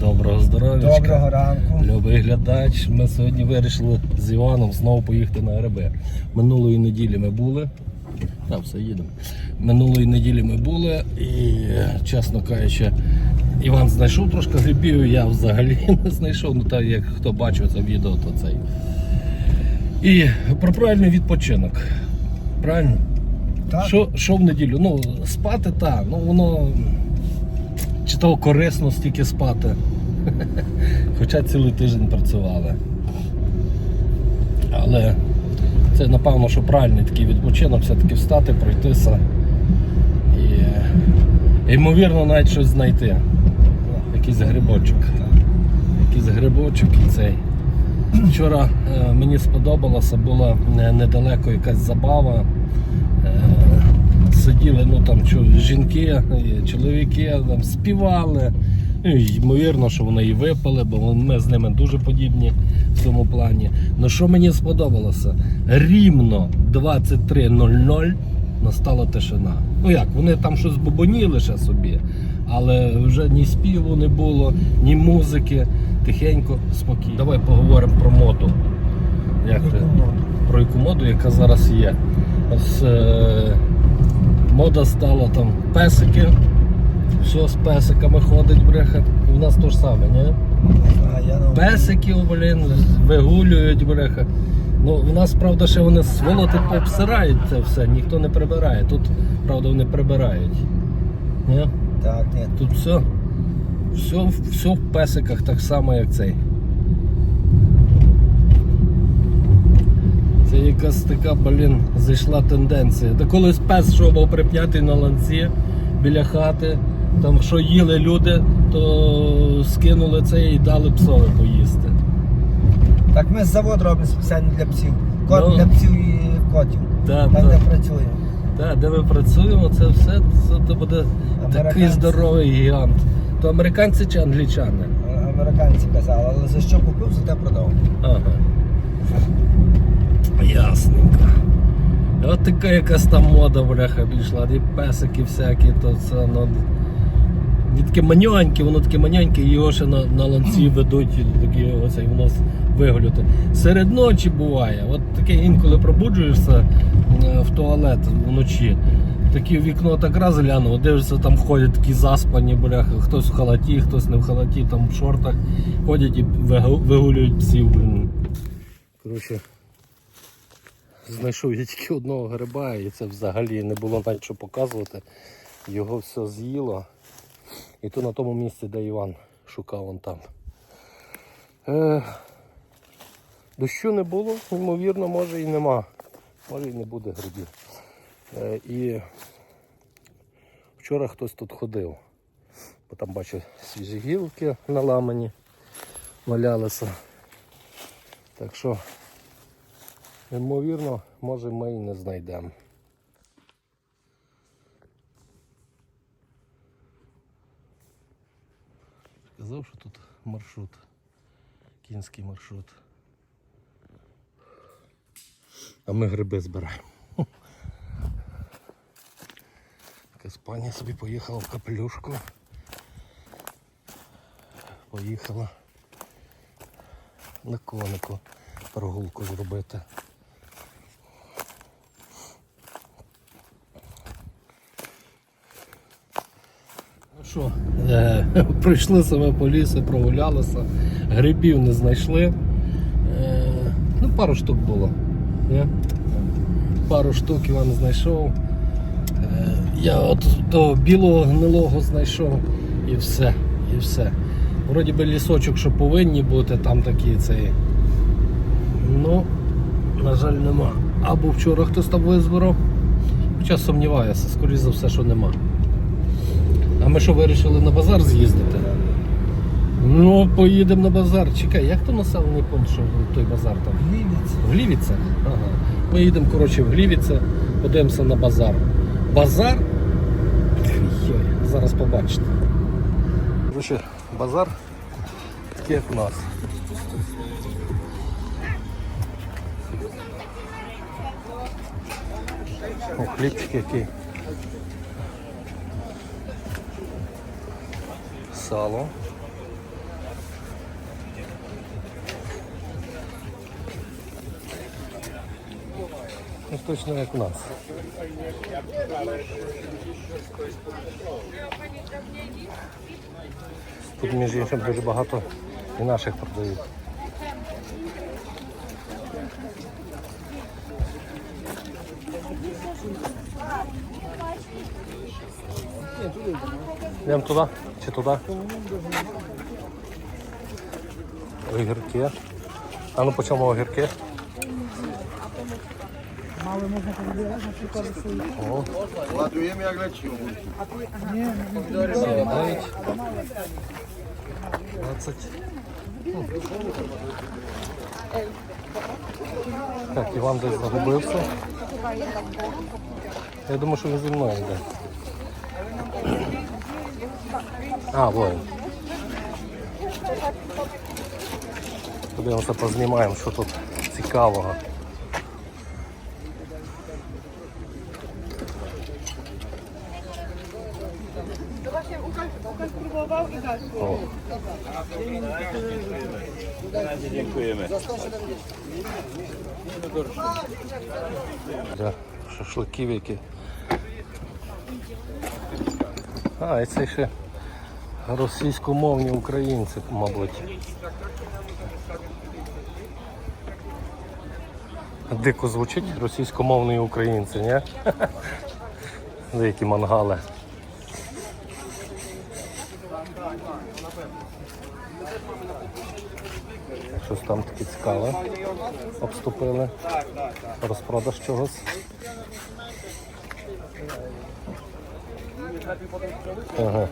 Доброго здоров'я. Доброго ранку. Любий глядач. Ми сьогодні вирішили з Іваном знову поїхати на гриби. Минулої неділі ми були. Та, все їдемо. Минулої неділі ми були і, чесно кажучи, Іван знайшов трошки грибів, я взагалі не знайшов. Ну так як хто бачив це відео, то цей. І про правильний відпочинок. Правильно? Так. Що, що в неділю? Ну, спати так, ну воно чи того корисно стільки спати. Хоча цілий тиждень працювали. Але це напевно, що правильний такий відпочинок, все-таки встати, пройтися. І ймовірно навіть щось знайти. Якийсь грибочок. Якийсь грибочок і цей. Вчора е, мені сподобалося, була е, недалеко якась забава. Е, сиділи, ну там чо, жінки, чоловіки там співали. Ну, ймовірно, що вони і випали, бо ми з ними дуже подібні в цьому плані. Ну що мені сподобалося? Рівно 23.00 настала тишина. Ну як, вони там щось бубоніли ще собі, але вже ні співу не було, ні музики. Тихенько, спокійно. Давай поговоримо про моду. Як ти? Про яку моду, яка зараз є. Ось, е, мода стала там песики. Все з песиками ходить, бреха. І в нас то ж саме, ні? А, я Песики, блін, вигулюють, бреха. Ну, в нас, правда, ще вони сволоти обсирають це все, ніхто не прибирає. Тут, правда, вони прибирають. Ні? Так, ні. Тут все, все, все в песиках так само, як цей. Це якась така, блін, зайшла тенденція. Та колись пес що був припнятий на ланці біля хати, там що їли люди, то скинули це і дали псові поїсти. Так ми завод робимо спеціально для псів. Корм Ну. для псів і котів. Та, Там, та. де працюємо. Так, де ми працюємо, це все це, то буде такий Американці. здоровий гігант. То американці чи англічани? А- Американці казали, але за що купив, за те продав. Ага. Ясненько. От така якась там мода, бляха, пішла, і песики всякі, то це ну. Він таке маньоньке, воно таке маньоньке, його ще на, на ланці ведуть, і такі оцей у нас виглюти. Серед ночі буває. От таке інколи пробуджуєшся е, в туалет вночі. Такі вікно так раз глянув, дивишся, там ходять такі заспані, бляха, хтось в халаті, хтось не в халаті, там в шортах ходять і вигулюють псів. Коротше, знайшов я тільки одного гриба, і це взагалі не було навіть що показувати. Його все з'їло. І то на тому місці, де Іван шукав вон там. Е, дощу не було, ймовірно, може і нема. Може і не буде грибів. Е, і вчора хтось тут ходив. Бо там бачу свіжі гілки наламані, валялися. Так що, ймовірно, може ми і не знайдемо. Сказав, що тут маршрут. Кінський маршрут. А ми гриби збираємо. Якась пані собі поїхала в капелюшку. Поїхала на конику прогулку зробити. Що, е, пройшли себе по лісу, прогулялися, грибів не знайшли. Е, ну, пару штук було. Ні? Пару штук Іван знайшов. Е, я от того білого гнилого знайшов і все. І все. Вроді би лісочок, що повинні бути, там такі цей. Ну, на жаль, нема. Або вчора хтось там визбирав. Хоча сумніваюся, скоріш за все, що нема. А ми що вирішили на базар з'їздити? Ну, поїдемо на базар. Чекай, як то населений пункт, що той базар там? В Глівіце? Ага. Ми їдемо, коротше, в Глівіце, подивимося на базар. Базар? Йой, зараз побачите. Коротше, базар такий як у нас. О, хлібчик який. сало. Ну, точно як у нас. Тут між іншим дуже багато і наших продають. Йдемо туда чи туди? Огірки. А ну по чому огірки? Мало можна повідомляти, наприклад, свої. О, Ładujemy jak lecimy. 49. 20. Ну. Так, Іван десь загубився. Я думаю, що він зі мною йде. А, воїн. Подивимося, познімаємо, що тут цікавого. О. Для шашликів які. А, і це ще російськомовні українці, мабуть. Дико звучить російськомовні українці, ні? Деякі мангали. Щось там таке цікаве. Обступили. Розпродаж чогось. Ага.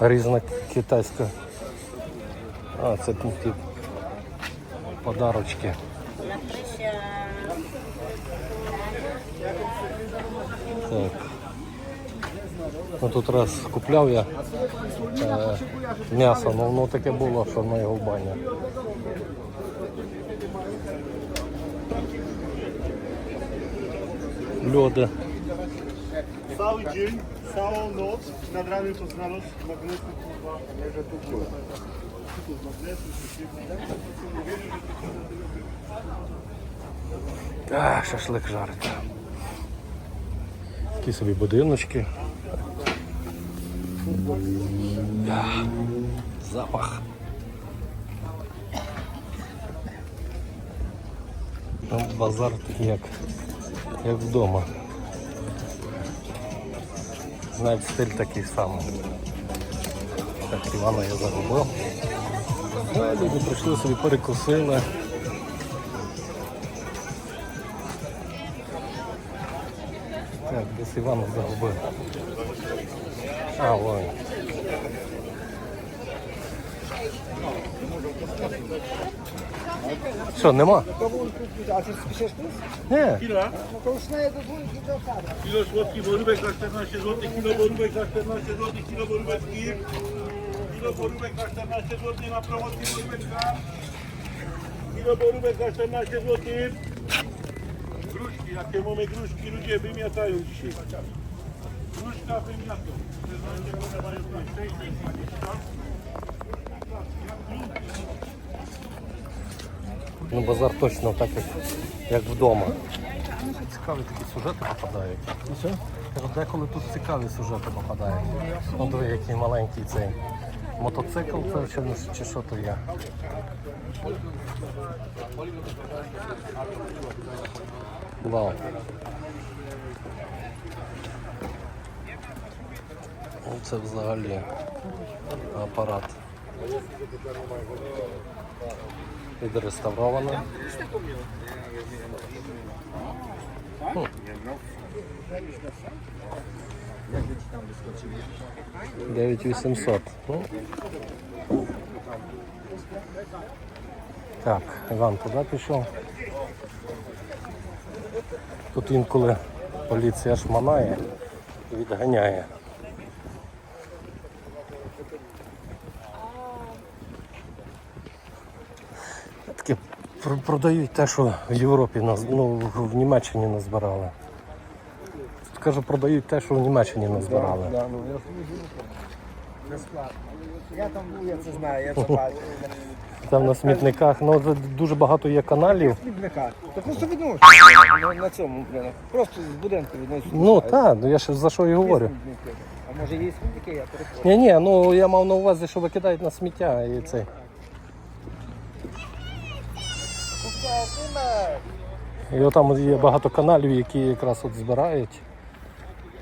Різна китайська. А, це тут подарочки. Так. Ну, тут раз купляв я е, м'ясо, ну воно таке було, що на його баня. Льоди. Cały dzień, całą noc nad ranem to znalazł magnesu, kurwa, że tu było. Tu z magnesu, tu się А, шашлик жарить. Такі собі будиночки. А, запах. Ну, базар такий як, як вдома. Навіть стиль такий самий. Так, Івана я загубив. Люди прийшли собі перекусили. Так, десь Івана загубив. А, ой. Що, нема? А ти спішиш плюс? Ні. Chwila. Ну то już na jego dwójki do kadra. Kilo słodki borówek za 14 zł, kilo borówek za 14 zł, kilo boróweczki. Kilo borówek za 14 zł na promocji boróweczka. Kilo borówek za 14 zł. Gruszki, jakie mamy gruszki, ludzie wymiatają dzisiaj. Gruszka wymiatą. Ну, базар точно так, як, як вдома. Цікаві такі сюжети попадають. Деколи тут цікаві сюжети попадають. Ну, диви, який маленький цей мотоцикл, це чи, не- чи що то є. Вау. Ну, Це взагалі апарат. Відреставровано. Хм. 9800. Ну. Так, Іван туди пішов. Тут інколи поліція шманає і відганяє. Продають те, що в Європі ну, в Німеччині назбирали. Тут кажу, продають те, що в Німеччині назбирали. Безплатно. Я там був, я це знаю, я це бачив. Там на смітниках. Ну це дуже багато є каналів. Смітника. Та просто відносно. На, на цьому, блін. Просто з будинку відносять. Ну так, ну я ж за що і говорю. А може є смітники, я перепрошую. Ні, ні, ну я мав на увазі, що викидають на сміття і це. І отам є багато каналів, які якраз от збирають.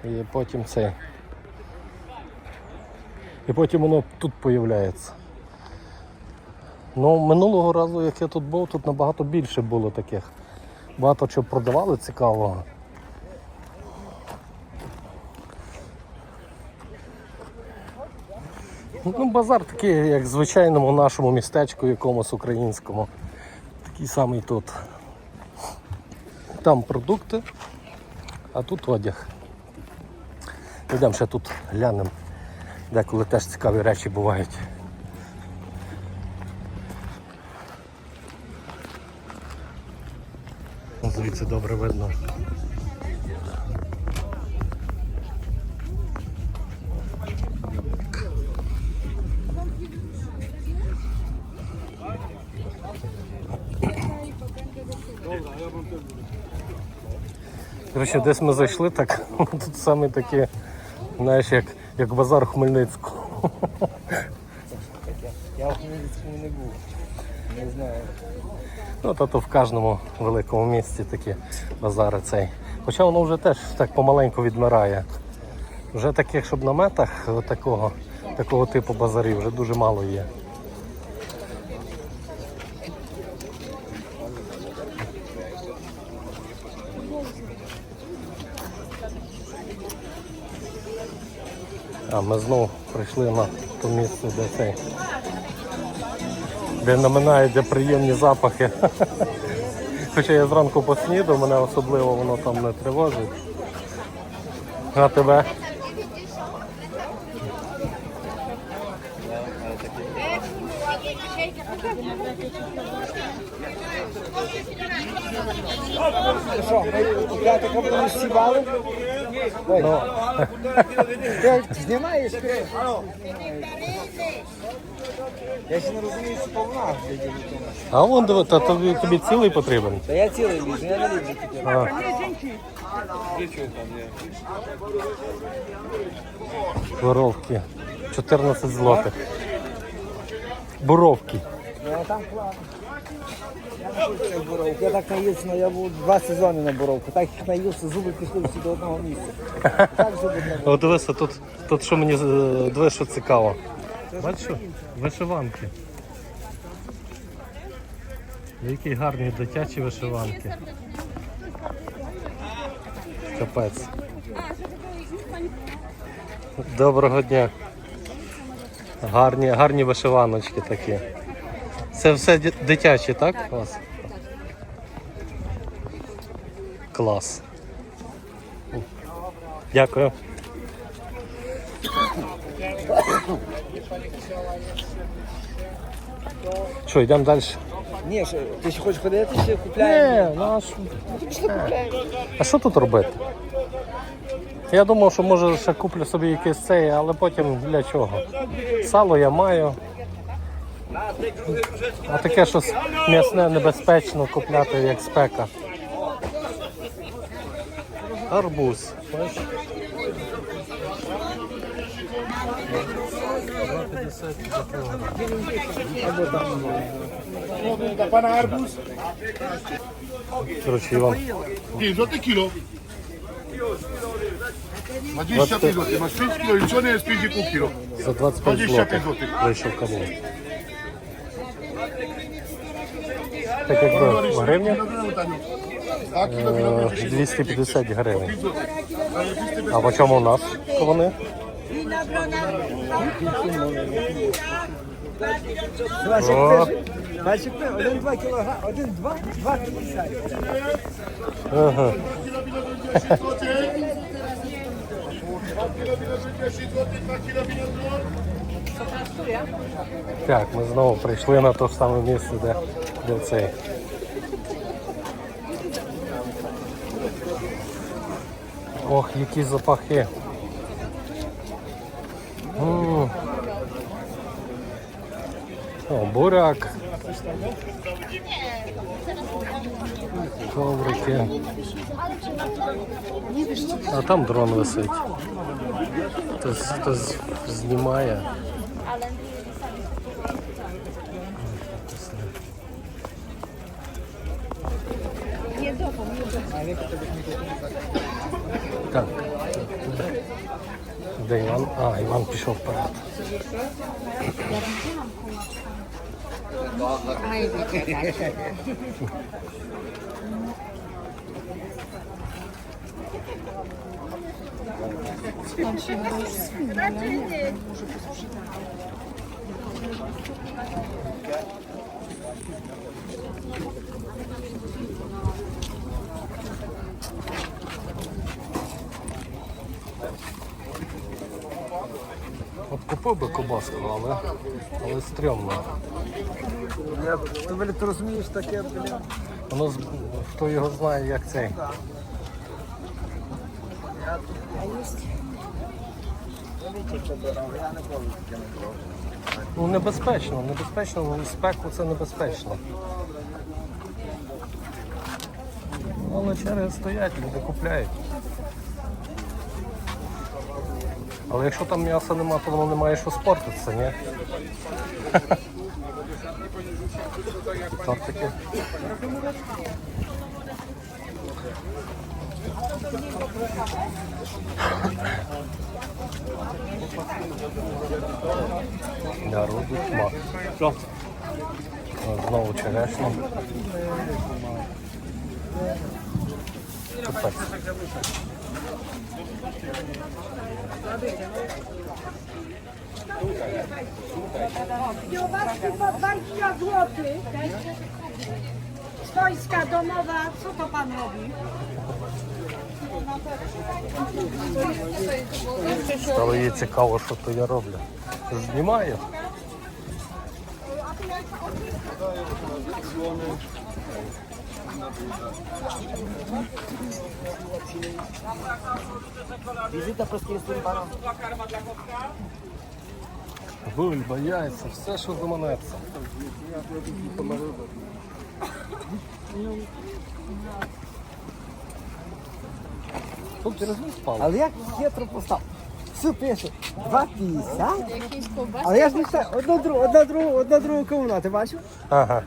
І потім це. І потім воно тут появляється. Ну, минулого разу, як я тут був, тут набагато більше було таких. Багато чого продавали цікавого. Ну, базар такий, як в звичайному нашому містечку якомусь українському. Такий самий тут. Там продукти, а тут одяг. Йдемо ще тут глянемо. Деколи теж цікаві речі бувають. Звідси добре видно. Коротше, десь ми зайшли так, тут саме такі, знаєш, як, як базар Хмельницького. Я в Хмельницькому не був. Не знаю. Ну, та то в кожному великому місті такі базари цей. Хоча воно вже теж так помаленьку відмирає. Вже таких, щоб на метах такого, такого типу базарів вже дуже мало є. А ми знову прийшли на то місце, де цей де наминають, де приємні запахи. Хоча я зранку поснідав, мене особливо воно там не тривожить. На тебе? Що, ми купляти будемо сівали? Ну, ти знімаєш? Ти? Я ще не розумію, що повна. а вон диви, та тобі, тобі цілий потрібен. Та я цілий лізу, я не тільки. А. Боровки. 14 злотих. Боровки. Ну, а там класно. Я так наївся, ну, я був два сезони на боровку. Так їх наївся, зуби пішли всі до одного місця. Так зуби не О, дивися, тут, тут що мені е, що цікаво. Бачиш, вишиванки. Які гарні дитячі вишиванки. Капець. Доброго дня. Гарні, гарні вишиваночки такі. Це все дитячі, так? У вас? Клас. Дякую. Що, йдемо далі? Ні, що, ти ще хочеш ходити, ще купляємо. Ні, ну а що? А що тут робити? Я думав, що може ще куплю собі якийсь цей, але потім для чого? Сало я маю. А таке щось м'ясне небезпечно купляти, як спека. Арбуз. Бачиш? 2,50 за кілограм. Pana arbuz? Коротше, Іван, 5 zł kilo. 25 zł. Masz 5 kilo liczone, jest 5,5 kilo. за 25 25 злотих Так якби в kilo wino е, 250 гривень. А по чому у нас вони? О. пише, один-два кілограм, один-два, два п'ятдесят. Ага. 10 zł. 2 kilo wino 10 zł, 2 kilo wino Так, ми знову прийшли на те саме місце, де, де цей. Ох, які запахи. М, О, буряк. Коврики. А там дрон висить. Хтось, хтось знімає. Tak. Dejman. A, Iwan pisze aparat. Aj, Skąd się już sfinę, ale nie, może posprzedaję. Thank you. От купив би кобаску, але, але стрьомно. Я, ти, блін, ти розумієш таке, блін. Воно хто його знає, як цей. Я. Ну небезпечно, небезпечно, в спеку це небезпечно. Але черги стоять, люди купляють. Але якщо там м'яса нема, то воно не має що спортитися, ні? Тортики. Народу тьма. Знову черешня. Капець. Kiełbaski po 20 zł. Swojska domowa, co to pan robi? Стало їй цікаво, що то я роблю. Знімаю. Візита прості паном. Бульба, яйця, все, що заманеться. Тут ти розумієш, Павло? Але як хитро постав? Все пише 2,50. Але я ж не все, одна другу, одна другу, одна другу кавуна, ти бачив? Ага.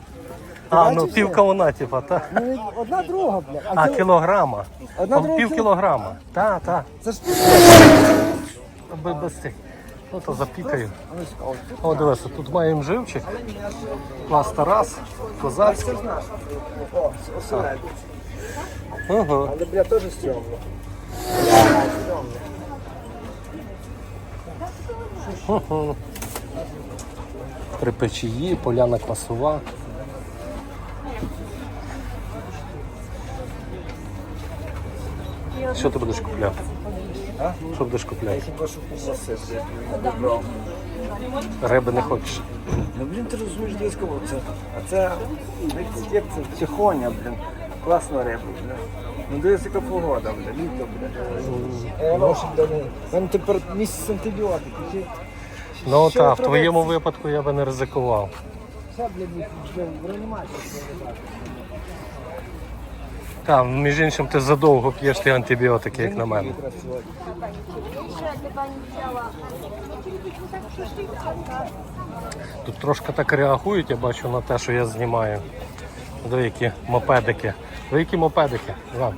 А, ну бачиш, півка вона, типа, та. Ну, одна друга, бля. А, кіл- кілограма. Одна друга Пів кіл- кілограма. Та, та. Це ж Без, без цих. Ну то запікаю. О, дивися, тут маємо живчик. Клас Тарас, козацький. О, осередок. Ага. Але, бля, теж стрьомно. При печії, поляна квасова. Що ти будеш купляти? Що будеш купляти? Хіба що попросити. Риби не хочеш. Ну, блін, ти розумієш, десь кого це. А це, як це, чехоня, блін. Класна риба, блін. Ну, дивись, яка погода, блін, літо, блін. Е, блін. Там тепер місяць антибіотики. Чи- Ну так, в твоєму випадку я би не ризикував. Все, блін, в реанімації. Так, між іншим, ти задовго п'єш ті антибіотики, як на мене. Тут трошки так реагують, я бачу на те, що я знімаю. Диви, які мопедики. Диви, які мопедики. Іван.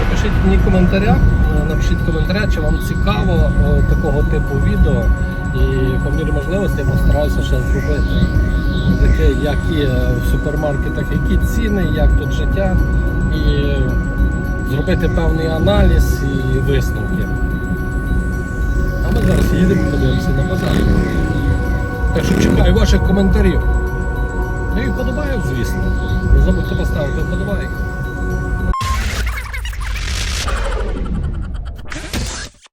Напишіть мені коментаря, е, напишіть коментаря, чи вам цікаво е, такого типу відео. І по мірі можливості я постараюся ще зробити. Таке, як є в супермаркетах, які ціни, як тут життя. І зробити певний аналіз і висновки. А ми зараз їдемо, подивимося на базар. Так що чекаю ваших коментарів. Ну і вподобайок, звісно. Не забудьте поставити вподобайк.